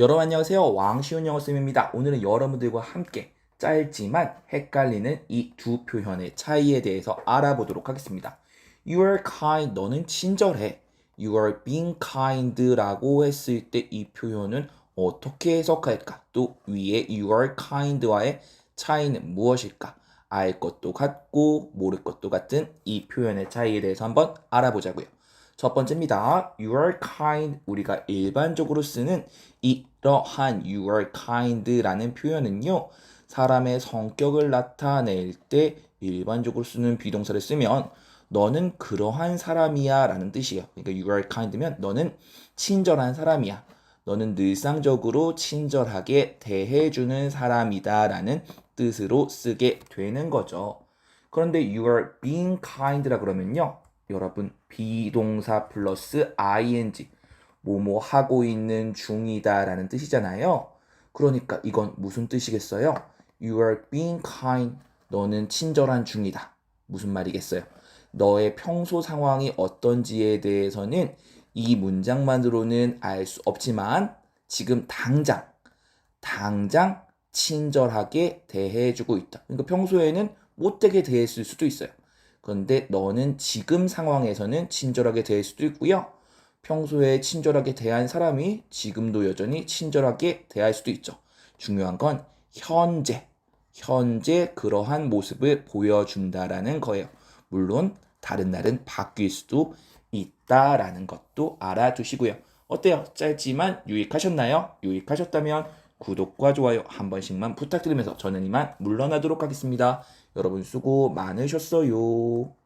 여러분 안녕하세요. 왕시훈 영어쌤입니다. 오늘은 여러분들과 함께 짧지만 헷갈리는 이 두 표현의 차이에 대해서 알아보도록 하겠습니다. You are kind, 너는 친절해. You are being kind라고 했을 때 이 표현은 어떻게 해석할까? 또 위에 you are kind와의 차이는 무엇일까? 알 것도 같고 모를 것도 같은 이 표현의 차이에 대해서 한번 알아보자고요. 첫 번째입니다. You are kind. 우리가 일반적으로 쓰는 이러한 you are kind라는 표현은요. 사람의 성격을 나타낼 때 일반적으로 쓰는 비동사를 쓰면 너는 그러한 사람이야 라는 뜻이에요. 그러니까 you are kind면 너는 친절한 사람이야. 너는 늘상적으로 친절하게 대해주는 사람이다 라는 뜻으로 쓰게 되는 거죠. 그런데 you are being kind라 그러면요. 여러분 비동사 플러스 ing 뭐뭐 하고 있는 중이다라는 뜻이잖아요. 그러니까 이건 무슨 뜻이겠어요? You are being kind. 너는 친절한 중이다. 무슨 말이겠어요? 너의 평소 상황이 어떤지에 대해서는 이 문장만으로는 알 수 없지만 지금 당장 당장 친절하게 대해주고 있다. 그러니까 평소에는 못되게 대했을 수도 있어요. 그런데 너는 지금 상황에서는 친절하게 대할 수도 있고요. 평소에 친절하게 대한 사람이 지금도 여전히 친절하게 대할 수도 있죠. 중요한 건 현재, 현재 그러한 모습을 보여준다라는 거예요. 물론 다른 날은 바뀔 수도 있다라는 것도 알아두시고요. 어때요? 짧지만 유익하셨나요? 유익하셨다면 구독과 좋아요 한 번씩만 부탁드리면서 저는 이만 물러나도록 하겠습니다. 여러분 수고 많으셨어요.